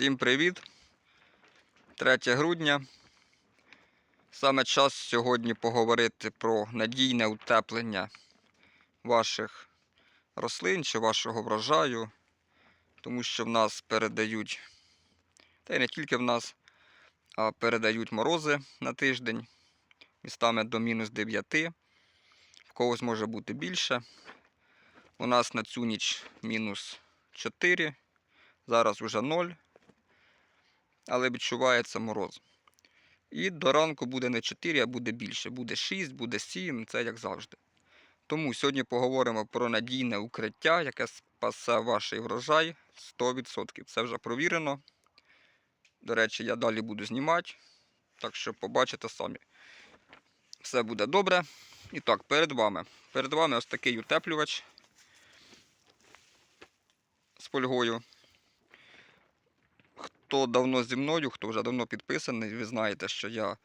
Всім привіт! 3 грудня. Саме час сьогодні поговорити про надійне утеплення ваших рослин чи вашого врожаю, тому що в нас передають, та й не тільки в нас, а передають морози на тиждень містами до мінус 9. В когось може бути більше. У нас на цю ніч мінус 4, зараз вже 0 але відчувається мороз. І до ранку буде не 4, а буде більше. Буде 6, буде 7, це як завжди. Тому сьогодні поговоримо про надійне укриття, яке спасе ваш врожай 100%. Це вже провірено. До речі, я далі буду знімати, так що побачите самі. Все буде добре. І так, перед вами. Перед вами ось такий утеплювач з фольгою хто давно зі мною, хто вже давно підписаний, ви знаєте, що я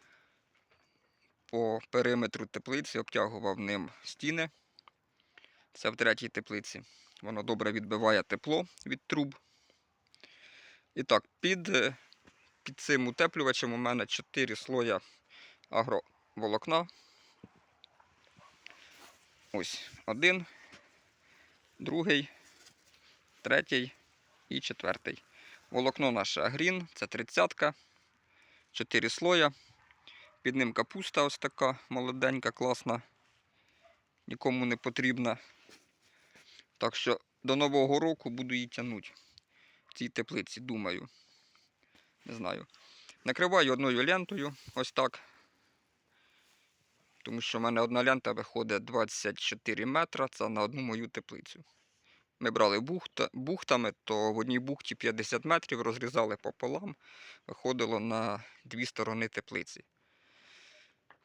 по периметру теплиці обтягував ним стіни. Це в третій теплиці. Воно добре відбиває тепло від труб. І так, під, е, під цим утеплювачем у мене 4 слоя агроволокна. Ось один, другий, третій і четвертий. Волокно наше агрін, це 30-ка, 4 слоя. Під ним капуста ось така молоденька, класна, нікому не потрібна. Так що до Нового року буду її тягнути в цій теплиці, думаю. Не знаю. Накриваю одною лентою, ось так. Тому що в мене одна лента виходить 24 метра, це на одну мою теплицю. Ми брали бухта, бухтами, то в одній бухті 50 метрів розрізали пополам, виходило на дві сторони теплиці.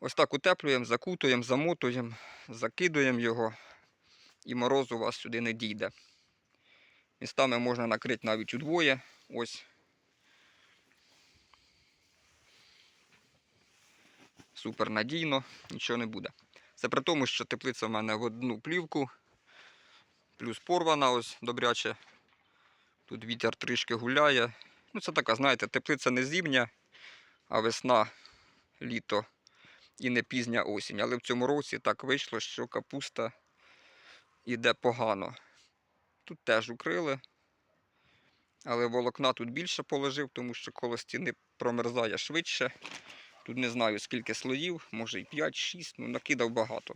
Ось так утеплюємо, закутуємо, замотуємо, закидуємо його і мороз у вас сюди не дійде. Містами можна накрити навіть удвоє. Ось. Супер надійно, нічого не буде. Це при тому, що теплиця в мене в одну плівку плюс порвана ось добряче. Тут вітер трішки гуляє. Ну Це така, знаєте, теплиця не зимня, а весна, літо і не пізня осінь. Але в цьому році так вийшло, що капуста йде погано. Тут теж укрили. Але волокна тут більше положив, тому що коло стіни промерзає швидше. Тут не знаю скільки слоїв, може і 5-6, ну накидав багато.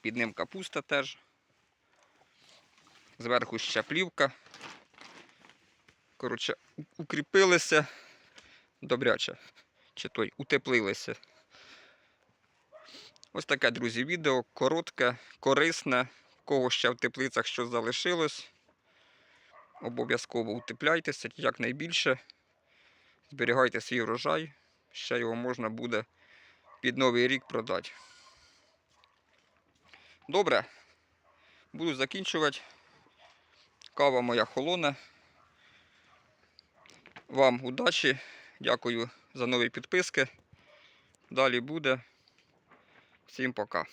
Під ним капуста теж. Зверху ще плівка. Коротше, укріпилися добряче. Чи той утеплилися. Ось таке, друзі, відео коротке, корисне. Кого ще в теплицях що залишилось. Обов'язково утепляйтеся якнайбільше. Зберігайте свій врожай. Ще його можна буде під новий рік продати. Добре, буду закінчувати. Кава моя холоне. Вам удачі. Дякую за нові підписки. Далі буде. Всім пока.